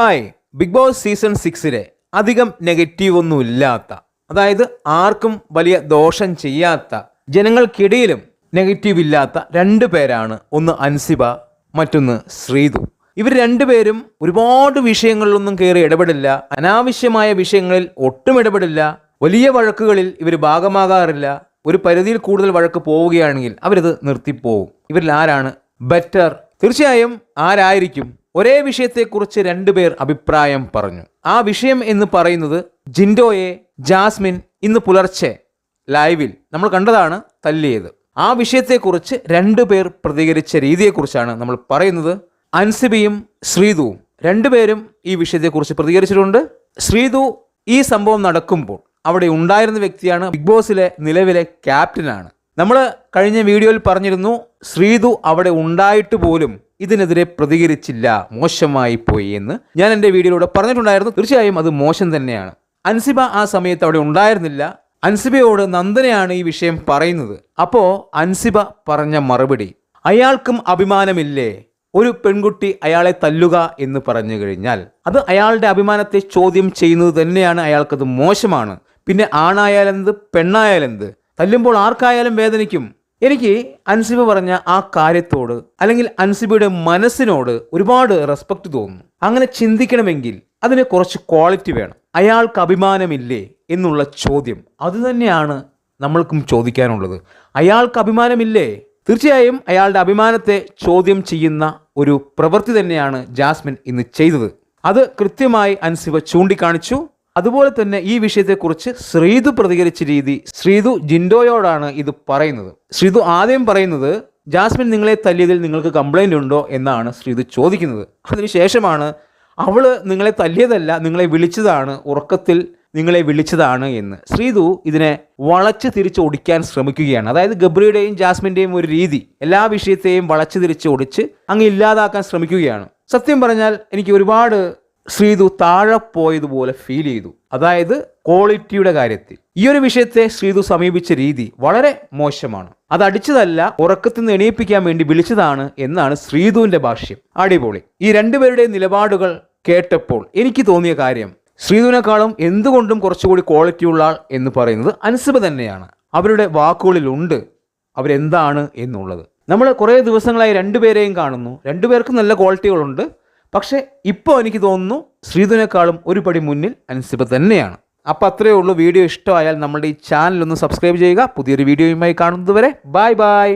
Hi. Big boss season സിക്സിലെ അധികം negative ഒന്നുമില്ലാത്ത അതായത് ആർക്കും വലിയ ദോഷം ചെയ്യാത്ത ജനങ്ങൾക്കിടയിലും നെഗറ്റീവ് ഇല്ലാത്ത രണ്ട് പേരാണ് ഒന്ന് അൻസിബ മറ്റൊന്ന് ശ്രീതു. ഇവർ രണ്ടുപേരും ഒരുപാട് വിഷയങ്ങളിലൊന്നും കയറി ഇടപെടില്ല. അനാവശ്യമായ വിഷയങ്ങളിൽ ഒട്ടും ഇടപെടില്ല. വലിയ വഴക്കുകളിൽ ഇവർ ഭാഗമാകാറില്ല. ഒരു പരിധിയിൽ കൂടുതൽ വഴക്ക് പോവുകയാണെങ്കിൽ അവരിത് നിർത്തിപ്പോവും. ഇവരിൽ ആരാണ് ബെറ്റർ? തീർച്ചയായും ആരായിരിക്കും ഒരേ വിഷയത്തെക്കുറിച്ച് രണ്ടുപേർ അഭിപ്രായം പറഞ്ഞു. ആ വിഷയം എന്ന് പറയുന്നത് ജിൻഡോയെ ജാസ്മിൻ ഇന്ന് പുലർച്ചെ ലൈവിൽ നമ്മൾ കണ്ടതാണ് തല്ലിയത്. ആ വിഷയത്തെക്കുറിച്ച് രണ്ടുപേർ പ്രതികരിച്ച രീതിയെക്കുറിച്ചാണ് നമ്മൾ പറയുന്നത്. അൻസിബിയും ശ്രീതുവും രണ്ടുപേരും ഈ വിഷയത്തെക്കുറിച്ച് പ്രതികരിച്ചിട്ടുണ്ട്. ശ്രീതു ഈ സംഭവം നടക്കുമ്പോൾ അവിടെ ഉണ്ടായിരുന്ന വ്യക്തിയാണ് ബിഗ് ബോസിലെ നിലവിലെ ക്യാപ്റ്റനാണ്. നമ്മൾ കഴിഞ്ഞ വീഡിയോയിൽ പറഞ്ഞിരുന്നു ശ്രീതു അവിടെ ഉണ്ടായിട്ട് പോലും ഇതിനെതിരെ പ്രതികരിച്ചില്ല മോശമായി പോയി എന്ന് ഞാൻ എന്റെ വീഡിയോയിലൂടെ പറഞ്ഞിട്ടുണ്ടായിരുന്നു. തീർച്ചയായും അത് മോശം തന്നെയാണ്. അൻസിബ ആ സമയത്ത് അവിടെ ഉണ്ടായിരുന്നില്ല. അൻസിബയോട് നന്ദനയാണ് ഈ വിഷയം പറയുന്നത്. അപ്പോൾ അൻസിബ പറഞ്ഞ മറുപടി അയാൾക്കും അഭിമാനമില്ലേ? ഒരു പെൺകുട്ടി അയാളെ തല്ലുക എന്ന് പറഞ്ഞു കഴിഞ്ഞാൽ അത് അയാളുടെ അഭിമാനത്തെ ചോദ്യം ചെയ്യുന്നത് തന്നെയാണ്. അയാൾക്കത് മോശമാണ്. പിന്നെ ആണായാലെന്ത് പെണ്ണായാലെന്ത്? തല്ലുമ്പോൾ ആർക്കായാലും വേദനിക്കും. എനിക്ക് അൻസിബ പറഞ്ഞ ആ കാര്യത്തോട് അല്ലെങ്കിൽ അൻസിബയുടെ മനസ്സിനോട് ഒരുപാട് റെസ്പെക്ട് തോന്നുന്നു. അങ്ങനെ ചിന്തിക്കണമെങ്കിൽ അതിന് കുറച്ച് ക്വാളിറ്റി വേണം. അയാൾക്ക് അഭിമാനമില്ലേ എന്നുള്ള ചോദ്യം. അത് തന്നെയാണ് നമ്മൾക്കും ചോദിക്കാനുള്ളത്. അയാൾക്ക് അഭിമാനമില്ലേ? തീർച്ചയായും അയാളുടെ അഭിമാനത്തെ ചോദ്യം ചെയ്യുന്ന ഒരു പ്രവൃത്തി തന്നെയാണ് ജാസ്മിൻ ഇന്ന് ചെയ്തത്. അത് കൃത്യമായി അൻസിബ ചൂണ്ടിക്കാണിച്ചു. അതുപോലെ തന്നെ ഈ വിഷയത്തെക്കുറിച്ച് ശ്രീതു പ്രതികരിച്ച രീതി ശ്രീതു ജിൻഡോയോടാണ് ഇത് പറയുന്നത്. ശ്രീതു ആദ്യം പറയുന്നത് ജാസ്മിൻ നിങ്ങളെ തല്ലിയതിൽ നിങ്ങൾക്ക് കംപ്ലൈന്റ് ഉണ്ടോ? എന്നാണ് ശ്രീതു ചോദിക്കുന്നത്. അതിനുശേഷമാണ് അവൾ നിങ്ങളെ തല്ലിയതല്ല നിങ്ങളെ വിളിച്ചതാണ് ഉറക്കത്തിൽ നിങ്ങളെ വിളിച്ചതാണ് എന്ന്. ശ്രീതു ഇതിനെ വളച്ച് തിരിച്ച് ഒടിക്കാൻ ശ്രമിക്കുകയാണ്. അതായത് ഗബ്രിയുടെയും ജാസ്മിന്റെയും ഒരു രീതി എല്ലാ വിഷയത്തെയും വളച്ച് തിരിച്ച് ഒടിച്ച് അങ്ങ് ഇല്ലാതാക്കാൻ ശ്രമിക്കുകയാണ്. സത്യം പറഞ്ഞാൽ എനിക്ക് ഒരുപാട് ശ്രീതു താഴെ പോയതുപോലെ ഫീൽ ചെയ്തു. അതായത് ക്വാളിറ്റിയുടെ കാര്യത്തിൽ. ഈ ഒരു വിഷയത്തെ ശ്രീതു സമീപിച്ച രീതി വളരെ മോശമാണ്. അത് അടിച്ചതല്ല ഉറക്കത്തിൽ നിന്ന് എണീപ്പിക്കാൻ വേണ്ടി വിളിച്ചതാണ് എന്നാണ് ശ്രീതുവിന്റെ ഭാഷ്യം. അടിപൊളി. ഈ രണ്ടുപേരുടെ നിലപാടുകൾ കേട്ടപ്പോൾ എനിക്ക് തോന്നിയ കാര്യം ശ്രീതുവിനേക്കാളും എന്തുകൊണ്ടും കുറച്ചുകൂടി ക്വാളിറ്റി ഉള്ള ആൾ എന്ന് പറയുന്നത് അൻസിബ തന്നെയാണ്. അവരുടെ വാക്കുകളിലുണ്ട് അവരെന്താണ് എന്നുള്ളത്. നമ്മൾ കുറേ ദിവസങ്ങളായി രണ്ടുപേരെയും കാണുന്നു. രണ്ടുപേർക്കും നല്ല ക്വാളിറ്റികളുണ്ട് പക്ഷേ ഇപ്പോൾ എനിക്ക് തോന്നുന്നു ശ്രീധുനേക്കാളും ഒരു പടി മുന്നിൽ അൻസിബ തന്നെയാണ്. അപ്പോൾ അത്രയേ ഉള്ളൂ വീഡിയോ ഇഷ്ടമായാൽ നമ്മുടെ ഈ ചാനൽ ഒന്ന് സബ്സ്ക്രൈബ് ചെയ്യുക. പുതിയൊരു വീഡിയോയുമായി കാണുന്നതുവരെ ബൈ ബൈ.